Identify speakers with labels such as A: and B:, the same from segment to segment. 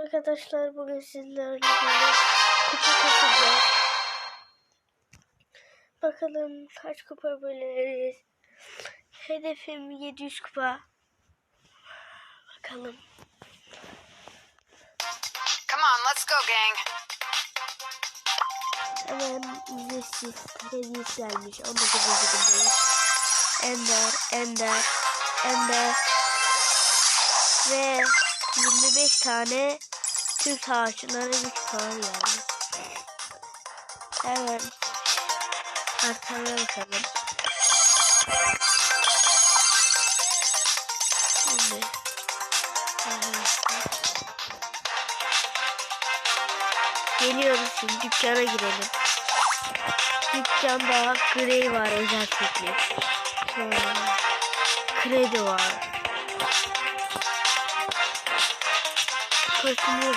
A: Arkadaşlar bugün sizlerle kupa kasacağız. Bakalım kaç kupa böleriz. Hedefim 700 kupa. Bakalım.
B: Come on, let's go, gang.
A: Hemen ücretsiz hediyesi gelmiş. 19. gündeyiz. Ender, Ender, Ender. Ve 25 tane Türk savaşçıları güç puanı geldi. Hemen arkamaya bakalım. Şimdi. Geliyoruz şimdi dükkana girelim. Dükkanda Grey var özel teklif. Sonra kredi var. Kostümü.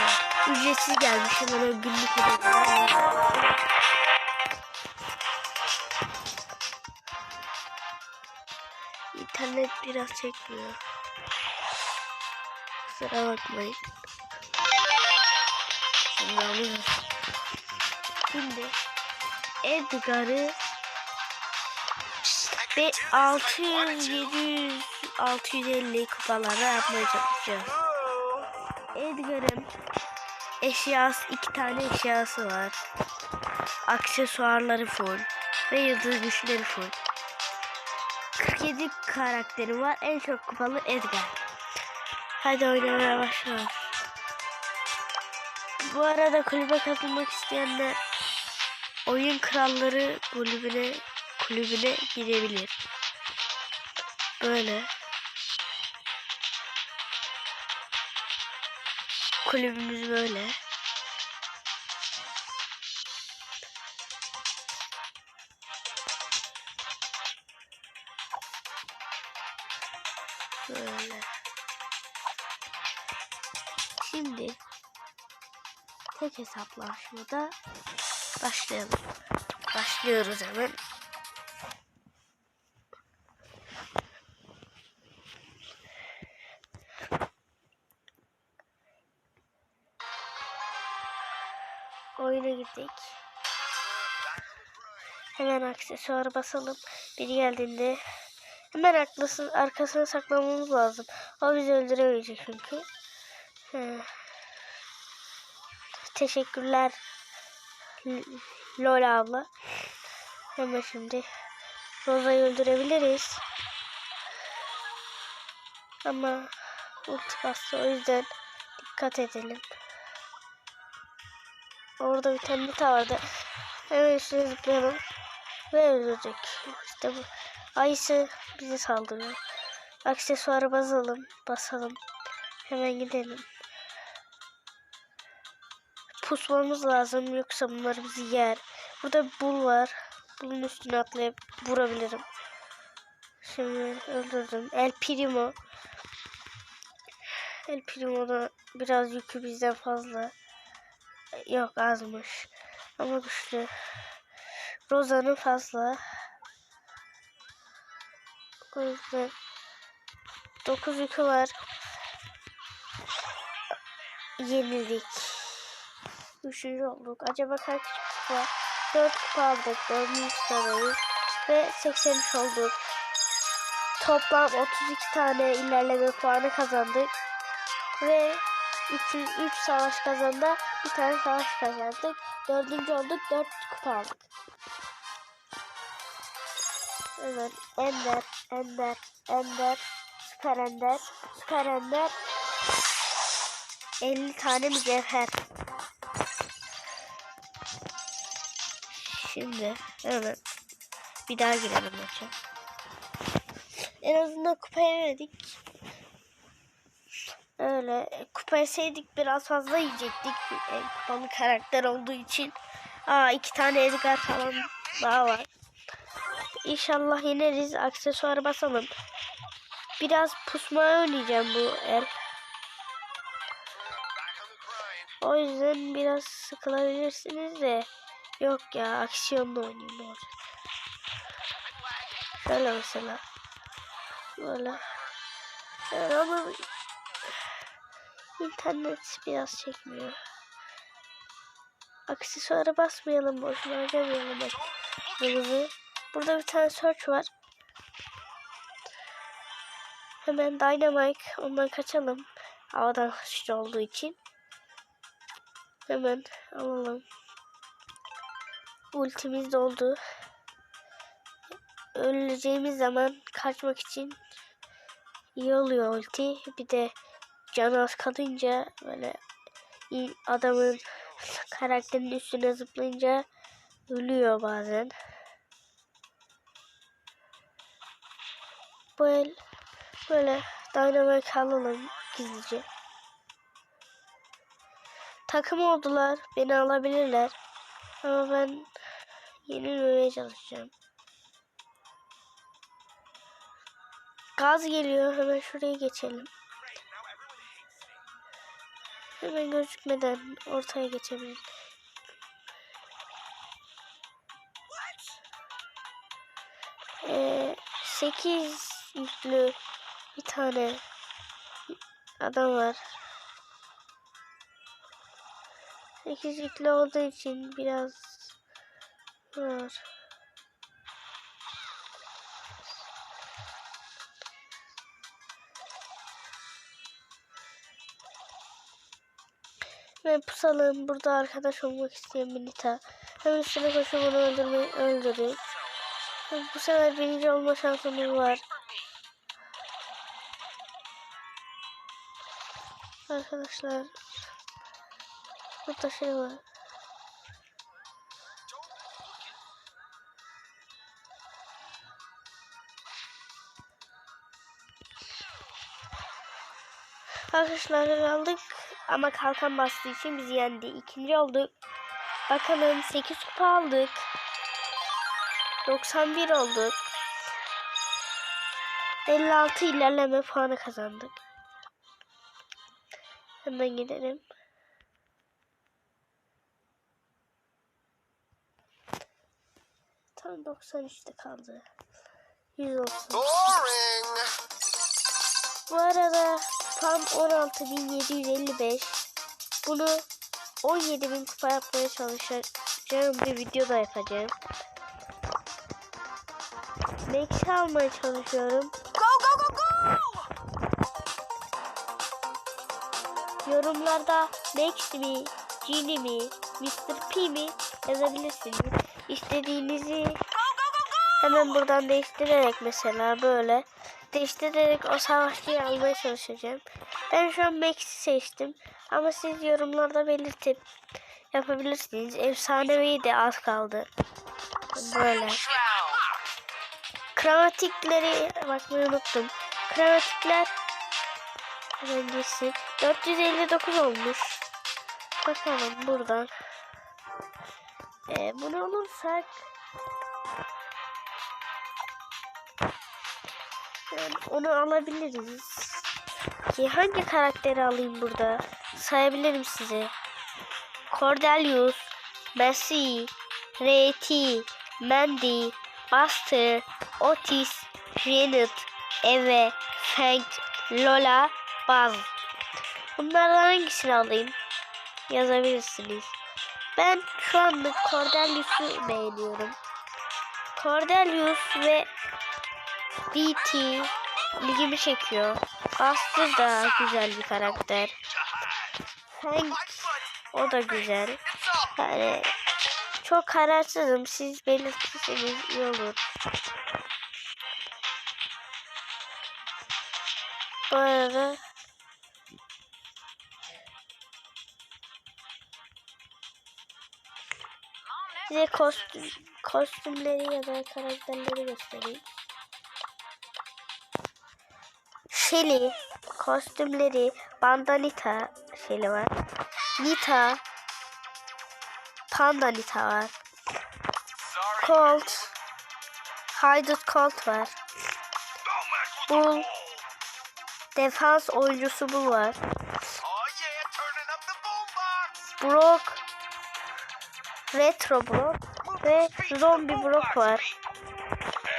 A: Ücretsiz gelmiş hemen günlük ödeme. İnternet biraz çekmiyor. Kusura bakmayın. Şimdi alıyoruz. Şimdi Edgar'ı ve 600, 700, 650 kupalara yapmaya çalışacağız. Edgar'ın eşyası, iki tane eşyası var. Aksesuarları full ve yıldız güçleri full. 47 karakteri var. En çok kupalı Edgar. Hadi oynamaya başlayalım. Bu arada kulübe katılmak isteyenler oyun kralları kulübüne kulübüne girebilir. Böyle. Kulübümüz böyle. Böyle. Şimdi tek hesaplaşmada başlayalım. Başlıyoruz hemen. Girdik. Hemen aksesuarı basalım. Biri geldiğinde hemen arkasını, arkasına saklamamız lazım. O bizi öldüremeyecek çünkü. He. Teşekkürler Lola abla. Hemen şimdi Roza'yı öldürebiliriz. Ama ulti bastı o yüzden dikkat edelim. Orada bir tane mita vardı. Hemen üstüne zıplayalım. Ve öldürecek. İşte bu. Ayısı bize saldırıyor. Aksesuarı basalım. Basalım. Hemen gidelim. Pusmamız lazım yoksa bunlar bizi yer. Burada bir bul var. Bulun üstüne atlayıp vurabilirim. Şimdi öldürdüm. El Primo. El Primo da biraz yükü bizden fazla. Yok azmış. Ama güçlü. Roza'nın fazla. O yüzden 9 yükü var. Yenildik. Üçüncü olduk. Acaba kaç kupa var? 4 kupa aldık. 4. sıradayız. Ve 83 olduk. Toplam 32 tane ilerleme puanı kazandık. Ve 3, 3 savaş kazandı. Bir tane savaş kazandık. Dördüncü olduk. 4 kupa aldık. Evet. Ender, Ender, Ender, Süper Ender, Süper Ender. 50 tane mücevher. Şimdi evet. Bir daha girelim maça. En azından kupa yemedik. Öyle kupa yeseydik biraz fazla yiyecektik. E, kupalı karakter olduğu için. Aa iki tane Edgar falan daha var. İnşallah yeneriz. Aksesuar basalım. Biraz pusma oynayacağım bu el. O yüzden biraz sıkılabilirsiniz de. Yok ya aksiyonla oynayayım ne olacak. Şöyle mesela. Böyle. Ama İnternet biraz çekmiyor. Aksesuara basmayalım boşuna harcamayalım aklımızı. Burada bir tane search var. Hemen Dynamite ondan kaçalım. Havadan hışlı olduğu için. Hemen alalım. Ultimiz doldu. Öleceğimiz zaman kaçmak için iyi oluyor ulti. Bir de can az kalınca böyle adamın karakterinin üstüne zıplayınca ölüyor bazen. El böyle dynamite alalım gizlice. Takım oldular. Beni alabilirler. Ama ben yenilmemeye çalışacağım. Gaz geliyor. Hemen şuraya geçelim. Hemen gözükmeden ortaya geçelim. Ee, 8 yüklü bir tane adam var. 8 yüklü olduğu için biraz var. Ve pusalım burada arkadaş olmak isteyen bir Nita. Hemen üstüne koşup onu öldürmeyi öldürün. Bu sefer birinci olma şansımız var. Arkadaşlar. Burada şey var. Arkadaşlar aldık ama kalkan bastığı için bizi yendi. İkinci olduk. Bakalım 8 kupa aldık. 91 olduk. 56 ilerleme puanı kazandık. Hemen gidelim. Tam 93'te kaldı. 100 olsun.
C: Boring.
A: Bu arada tam 16.755. Bunu 17.000 kupa yapmaya çalışacağım bir video da yapacağım. Max'i almaya çalışıyorum.
B: Go, go, go, go!
A: Yorumlarda Max mi, Genie mi, Mr. P mi yazabilirsiniz. İstediğinizi hemen buradan değiştirerek mesela böyle değiştirerek o savaşçıyı almaya çalışacağım. Ben şu an Max'i seçtim ama siz yorumlarda belirtip yapabilirsiniz. Efsanevi de az kaldı. Böyle.
B: Shroud.
A: Krematikleri bakmayı unuttum. Krematikler hemen gitsin. 459 olmuş. Bakalım buradan. Ee, bunu olursak onu alabiliriz. Ki hangi karakteri alayım burada? Sayabilirim size. Cordelius, Messi, Reti, Mandy, Buster, Otis, Janet, Eve, Frank, Lola, Buzz. Bunlardan hangisini alayım? Yazabilirsiniz. Ben şu anlık Cordelius'u beğeniyorum. Cordelius ve BT ilgimi çekiyor. Buster da güzel bir karakter. Frank o da güzel. Yani çok kararsızım. Siz belirtirseniz iyi olur. Bu arada size kostüm, kostümleri ya da karakterleri göstereyim. Shelly kostümleri Bandanita Shelly var. Nita Panda Nita var. Colt Haydut Colt var. Bull Defans oyuncusu bu var. Brock Retro Brock ve Zombie Brock var.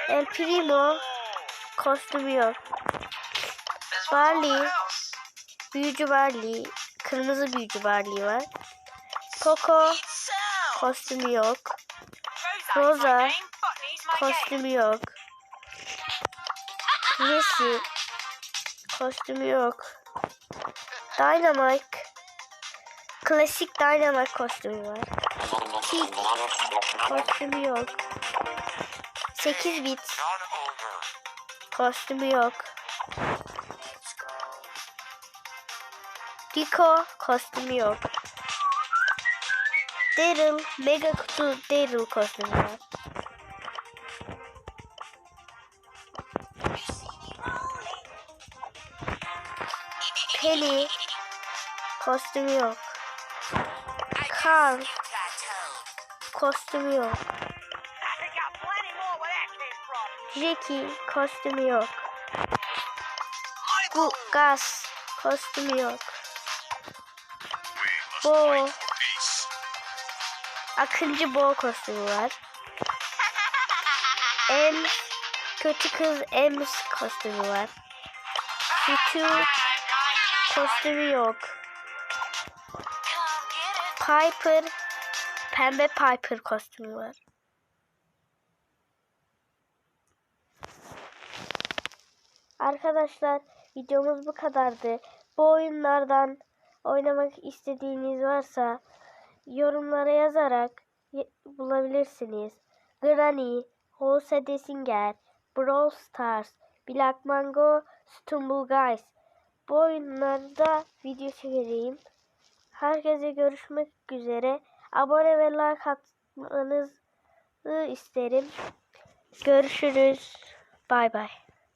A: El Primo kostümü yok. Barley büyücü Barley. Kırmızı büyücü Barley var. Coco kostümü yok. Rosa kostümü yok. Jesse kostümü yok. Dynamite klasik Dynamite kostümü var. Tick kostümü yok. 8 bit kostümü yok. Rico kostümü yok. Daryl mega kutu Daryl kostümü var. Penny kostümü yok. Carl kostümü yok. Jackie kostümü yok. Bu Gus kostümü yok. Bo Akıncı Bo kostümü var. Em kötü kız Ems kostümü var. Sütü kostümü yok. Piper pembe Piper kostümü var. Arkadaşlar videomuz bu kadardı. Bu oyunlardan oynamak istediğiniz varsa yorumlara yazarak bulabilirsiniz. Granny, Hose Desinger, Brawl Stars, Black Mango, Stumble Guys. Bu oyunlarda video çekeceğim. Herkese görüşmek üzere. Abone ve like atmanızı isterim. Görüşürüz. Bay bay.